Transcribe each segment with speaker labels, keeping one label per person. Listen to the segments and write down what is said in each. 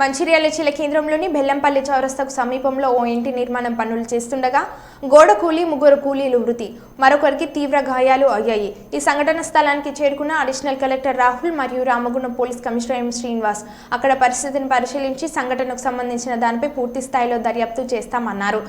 Speaker 1: మంచిర్యాల జిల్లా కేంద్రంలోని బెల్లంపల్లి చౌరస్తాకు సమీపంలో ఓ ఇంటి నిర్మాణం పనులు చేస్తుండగా గోడ కూలి ముగ్గురు కూలీలు మృతి. మరొకరికి తీవ్ర గాయాలు అయ్యాయి. ఈ సంఘటన స్థలానికి చేరుకున్న అడిషనల్ కలెక్టర్ రాహుల్ మరియు Ramagundam police commissioner M Srinivas. అక్కడ పరిస్థితిని పరిశీలించి సంఘటనకు సంబంధించిన దానిపై పూర్తి స్థాయిలో దర్యాప్తు చేస్తామన్నారు.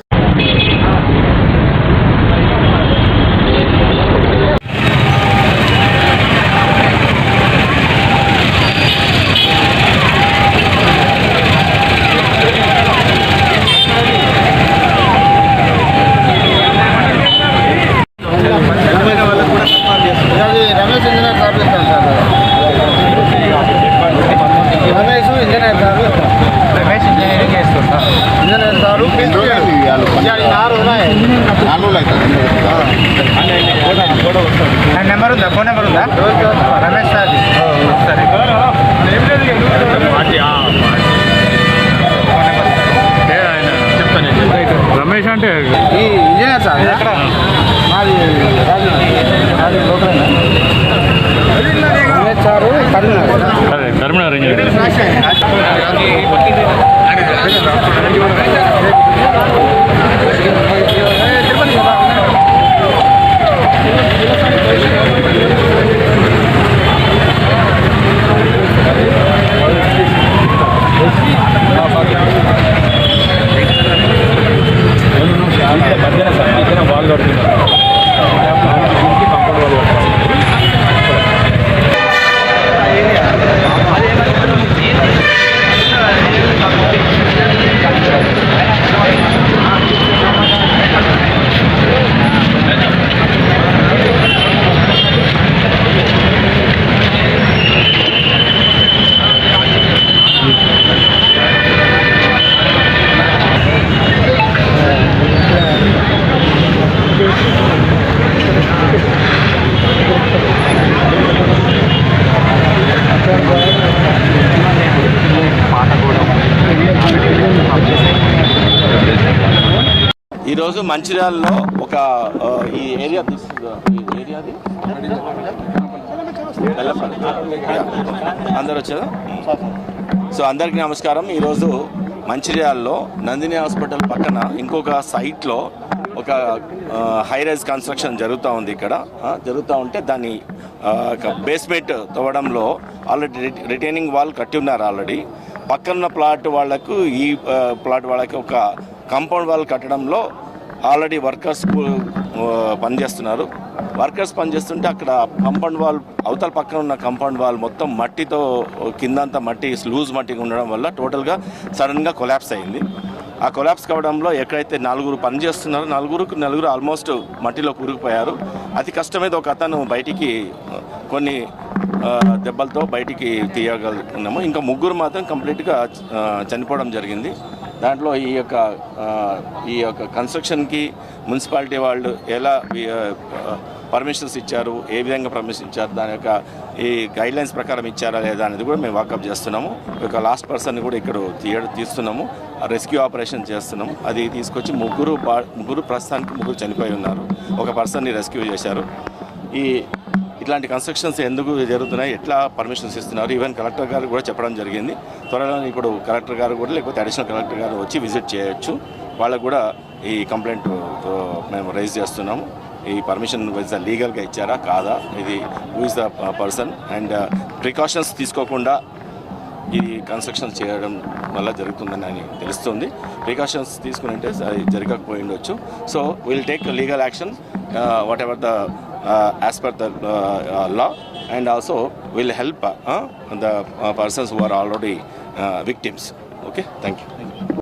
Speaker 2: Ramesh engineer sir. Ramesh
Speaker 3: engineering చేస్తుంటా.
Speaker 2: Engineer sir. నారు ఉన్నాయి
Speaker 3: నా నెంబర్ ఉందా? ఫోన్ నెంబర్ ఉందా? రమేష్ సార్. సరే
Speaker 4: రమేష్ అంటే
Speaker 2: ఈ ఇంజనీర్ సార్ ఎక్కడ? మాది రాజు రాజు లోకల్. సారు కరీంనగర్
Speaker 4: అదే కరీంనగర్ ఇంజనీర్
Speaker 5: ఈరోజు మంచిర్యాలలో ఒక ఈ ఏరియా ఈ ఏరియాది అందరు వచ్చారా? సో అందరికీ నమస్కారం. ఈరోజు మంచిర్యాలలో నందిని హాస్పిటల్ పక్కన ఇంకొక సైట్లో ఒక హై రైజ్ కన్స్ట్రక్షన్ జరుగుతూ ఉంది ఇక్కడ. జరుగుతూ ఉంటే దాన్ని బేస్మెంట్ తవ్వడంలో ఆల్రెడీ రిటైనింగ్ వాల్ కట్టి ఉన్నారు ఆల్రెడీ. పక్కన ప్లాట్ వాళ్ళకు ఈ ప్లాట్ వాళ్ళకి ఒక కాంపౌండ్ వాల్ కట్టడంలో ఆల్రెడీ వర్కర్స్ పనిచేస్తున్నారు. వర్కర్స్ పనిచేస్తుంటే అక్కడ కంపౌండ్ వాల్ అవతల పక్కన ఉన్న కంపౌండ్ వాల్ మొత్తం మట్టితో కిందంతా మట్టి లూజ్ మట్టిగా ఉండడం వల్ల టోటల్గా సడన్గా కొలాప్స్ అయింది. ఆ కొలాప్స్ కావడంలో ఎక్కడైతే నలుగురు పనిచేస్తున్నారో నలుగురుకు నలుగురు ఆల్మోస్ట్ మట్టిలో కూరుకుపోయారు అతి కష్టమైతే ఒక అతను బయటికి కొన్ని దెబ్బలతో బయటికి తీయగలుగుతున్నాము. ఇంకా ముగ్గురు మాత్రం కంప్లీట్గా చనిపోవడం జరిగింది. దాంట్లో ఈ యొక్క ఈ యొక్క కన్స్ట్రక్షన్కి మున్సిపాలిటీ వాళ్ళు ఎలా పర్మిషన్స్ ఇచ్చారు ఏ విధంగా పర్మిషన్ ఇచ్చారు దాని యొక్క ఈ గైడ్లైన్స్ ప్రకారం ఇచ్చారా లేదా అనేది కూడా మేము వాకప్ చేస్తున్నాము. ఒక లాస్ట్ పర్సన్ కూడా ఇక్కడ తీయ తీస్తున్నాము. రెస్క్యూ ఆపరేషన్ చేస్తున్నాము. అది తీసుకొచ్చి ముగ్గురు ముగ్గురు ప్రస్తుతానికి ముగ్గురు చనిపోయి ఉన్నారు. ఒక పర్సన్ని రెస్క్యూ చేశారు. ఈ ఇట్లాంటి కన్స్ట్రక్షన్స్ ఎందుకు జరుగుతున్నాయి? ఎట్లా పర్మిషన్స్ ఇస్తున్నారు? ఈవెన్ కలెక్టర్ గారు కూడా చెప్పడం జరిగింది. త్వరలో ఇప్పుడు కలెక్టర్ గారు కూడా లేకపోతే అడిషనల్ కలెక్టర్ గారు వచ్చి విజిట్ చేయొచ్చు. వాళ్ళకు కూడా ఈ కంప్లైంట్ మేము రైజ్ చేస్తున్నాము. ఈ పర్మిషన్ వైజ్ లీగల్గా ఇచ్చారా? కాదా? ఇది who is the person and precautions తీసుకోకుండా ఈ కన్స్ట్రక్షన్ చేయడం వల్ల జరుగుతుందని అని తెలుస్తుంది. ప్రికాషన్స్ తీసుకుని అంటే జరగకపోయి ఉండొచ్చు. So will take legal action whatever the Uh, as per the uh, uh, law and also will help the persons who are already victims. Okay, thank you. Thank you.